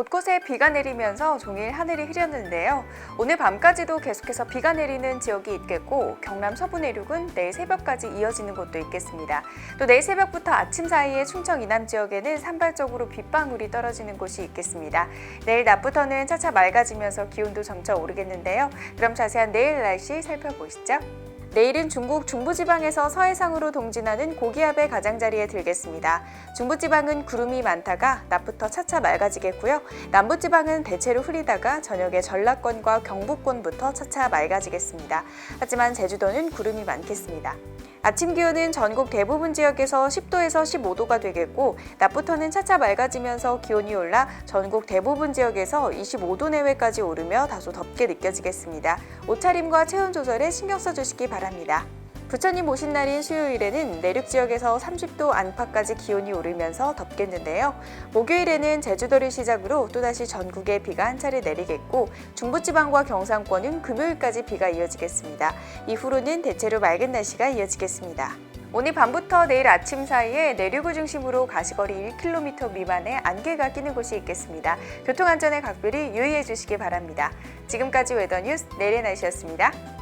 곳곳에 비가 내리면서 종일 하늘이 흐렸는데요. 오늘 밤까지도 계속해서 비가 내리는 지역이 있겠고 경남 서부 내륙은 내일 새벽까지 이어지는 곳도 있겠습니다. 또 내일 새벽부터 아침 사이에 충청 이남 지역에는 산발적으로 빗방울이 떨어지는 곳이 있겠습니다. 내일 낮부터는 차차 맑아지면서 기온도 점차 오르겠는데요. 그럼 자세한 내일 날씨 살펴보시죠. 내일은 중국 중부지방에서 서해상으로 동진하는 고기압의 가장자리에 들겠습니다. 중부지방은 구름이 많다가 낮부터 차차 맑아지겠고요. 남부지방은 대체로 흐리다가 저녁에 전라권과 경북권부터 차차 맑아지겠습니다. 하지만 제주도는 구름이 많겠습니다. 아침 기온은 전국 대부분 지역에서 10도에서 15도가 되겠고 낮부터는 차차 맑아지면서 기온이 올라 전국 대부분 지역에서 25도 내외까지 오르며 다소 덥게 느껴지겠습니다. 옷차림과 체온 조절에 신경 써주시기 바랍니다. 부처님 오신 날인 수요일에는 내륙 지역에서 30도 안팎까지 기온이 오르면서 덥겠는데요. 목요일에는 제주도를 시작으로 또다시 전국에 비가 한 차례 내리겠고 중부지방과 경상권은 금요일까지 비가 이어지겠습니다. 이후로는 대체로 맑은 날씨가 이어지겠습니다. 오늘 밤부터 내일 아침 사이에 내륙을 중심으로 가시거리 1km 미만의 안개가 끼는 곳이 있겠습니다. 교통안전에 각별히 유의해 주시기 바랍니다. 지금까지 웨더뉴스 내일의 날씨였습니다.